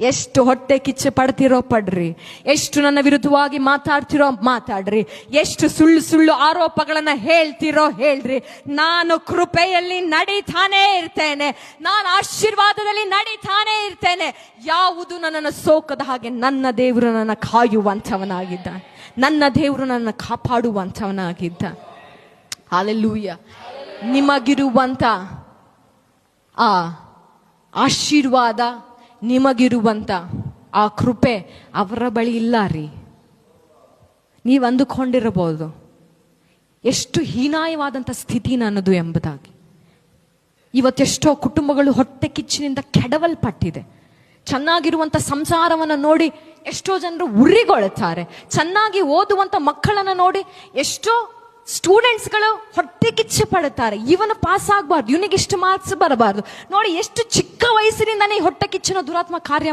ಎಷ್ಟು ಹೊಟ್ಟೆ ಕಿಚ್ಚೆ ಪಡ್ತಿರೋ ಪಡ್ರಿ. ಎಷ್ಟು ನನ್ನ ವಿರುದ್ಧವಾಗಿ ಮಾತಾಡ್ತಿರೋ ಮಾತಾಡ್ರಿ. ಎಷ್ಟು ಸುಳ್ಳು ಸುಳ್ಳು ಆರೋಪಗಳನ್ನ ಹೇಳ್ತಿರೋ ಹೇಳ್ರಿ. ನಾನು ಕೃಪೆಯಲ್ಲಿ ನಡೀತಾನೇ ಇರ್ತೇನೆ. ನಾನು ಆಶೀರ್ವಾದದಲ್ಲಿ ನಡೀತಾನೇ ಇರ್ತೇನೆ. ಯಾವುದು ನನ್ನನ್ನು ಸೋಕದ ಹಾಗೆ ನನ್ನ ದೇವರು ನನ್ನ ಕಾಯುವಂಥವನಾಗಿದ್ದ ನನ್ನ ದೇವರು ನನ್ನ ಕಾಪಾಡುವಂಥವನಾಗಿದ್ದ. ಹಾಲೆಲ್ಲೂಯ್ಯ ನಿಮಗಿರುವಂಥ ಆ ಆಶೀರ್ವಾದ ನಿಮಗಿರುವಂತ ಆ ಕೃಪೆ ಅವರ ಬಳಿ ಇಲ್ಲ ರೀ. ನೀವು ಅಂದುಕೊಂಡಿರಬಹುದು. ಎಷ್ಟು ಹೀನಾಯವಾದಂಥ ಸ್ಥಿತಿ ನನ್ನದು ಎಂಬುದಾಗಿ. ಇವತ್ತೆಷ್ಟೋ ಕುಟುಂಬಗಳು ಹೊಟ್ಟೆ ಕಿಚ್ಚಿನಿಂದ ಕೆಡವಲ್ಪಟ್ಟಿದೆ. ಚೆನ್ನಾಗಿರುವಂಥ ಸಂಸಾರವನ್ನು ನೋಡಿ ಎಷ್ಟೋ ಜನರು ಉರಿಗೊಳ್ತಾರೆ. ಚೆನ್ನಾಗಿ ಓದುವಂಥ ಮಕ್ಕಳನ್ನು ನೋಡಿ ಎಷ್ಟೋ ಸ್ಟೂಡೆಂಟ್ಸ್ಗಳು ಹೊಟ್ಟೆ ಕಿಚ್ಚು ಪಡುತ್ತಾರೆ. ಇವನು ಪಾಸ್ ಆಗಬಾರ್ದು. ಇವನಿಗೆ ಇಷ್ಟು ಮಾರ್ಕ್ಸ್ ಬರಬಾರ್ದು. ನೋಡಿ, ಎಷ್ಟು ಚಿಕ್ಕ ವಯಸ್ಸಿನಿಂದನೇ ಹೊಟ್ಟೆ ಕಿಚ್ಚನ ದುರಾತ್ಮ ಕಾರ್ಯ